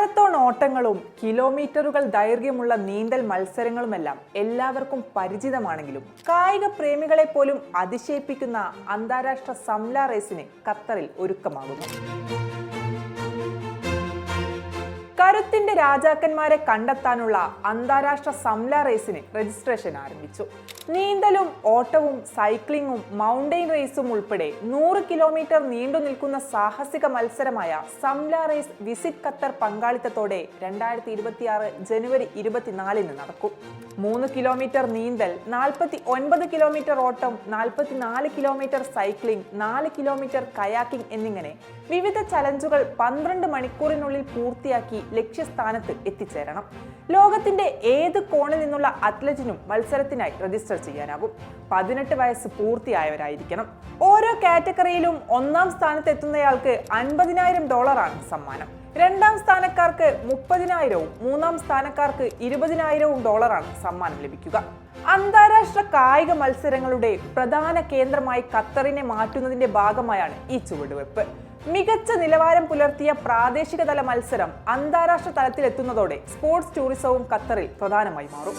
Marathon ഓട്ടങ്ങളും കിലോമീറ്ററുകൾ ദൈർഘ്യമുള്ള നീന്തൽ മത്സരങ്ങളുമെല്ലാം എല്ലാവർക്കും പരിചിതമാണെങ്കിലും കായിക പ്രേമികളെ പോലും അതിശയിപ്പിക്കുന്ന അന്താരാഷ്ട്ര സംല റേസിന് ഖത്തറിൽ ഒരുക്കമാകുന്നു. കരുത്തിന്റെ രാജാക്കന്മാരെ കണ്ടെത്താനുള്ള അന്താരാഷ്ട്ര സംല റേസിന് രജിസ്ട്രേഷൻ ആരംഭിച്ചു. നീന്തലും ഓട്ടവും സൈക്ലിങ്ങും മൗണ്ടെയിൻ റേസും ഉൾപ്പെടെ നൂറ് കിലോമീറ്റർ നീണ്ടു നിൽക്കുന്ന സാഹസിക മത്സരമായ സംല റേസ് വിസിറ്റ് ഖത്തർ പങ്കാളിത്തത്തോടെ രണ്ടായിരത്തി ഇരുപത്തിയാറ് ജനുവരി ഇരുപത്തിനാലിന് നടക്കും. മൂന്ന് കിലോമീറ്റർ നീന്തൽ നാൽപ്പത്തി ഒൻപത് കിലോമീറ്റർ ഓട്ടം നാൽപ്പത്തിനാല് കിലോമീറ്റർ സൈക്ലിംഗ് നാല് കിലോമീറ്റർ കയാക്കിംഗ് എന്നിങ്ങനെ വിവിധ ചലഞ്ചുകൾ പന്ത്രണ്ട് മണിക്കൂറിനുള്ളിൽ പൂർത്തിയാക്കി ലക്ഷ്യസ്ഥാനത്ത് എത്തിച്ചേരണം. ലോകത്തിന്റെ ഏത് കോണിൽ നിന്നുള്ള അത്ലറ്റിനും മത്സരത്തിനായി രജിസ്റ്റർ ചെയ്യാനാകും. പതിനെട്ട് വയസ്സ് പൂർത്തിയായവരായിരിക്കണം. ഓരോ കാറ്റഗറിയിലും ഒന്നാം സ്ഥാനത്ത് എത്തുന്നയാൾക്ക് അൻപതിനായിരം ഡോളറാണ് സമ്മാനം. രണ്ടാം സ്ഥാനക്കാർക്ക് മുപ്പതിനായിരവും മൂന്നാം സ്ഥാനക്കാർക്ക് ഇരുപതിനായിരവും ഡോളറാണ് സമ്മാനം ലഭിക്കുക. അന്താരാഷ്ട്ര കായിക മത്സരങ്ങളുടെ പ്രധാന കേന്ദ്രമായി ഖത്തറിനെ മാറ്റുന്നതിന്റെ ഭാഗമായാണ് ഈ ചുവടുവെപ്പ് മികച്ച നിലവാരം പുലർത്തിയ പ്രാദേശിക തല മത്സരം അന്താരാഷ്ട്ര തലത്തിലെത്തുന്നതോടെ സ്പോർട്സ് ടൂറിസവും ഖത്തറിൽ പ്രധാനമായി മാറും.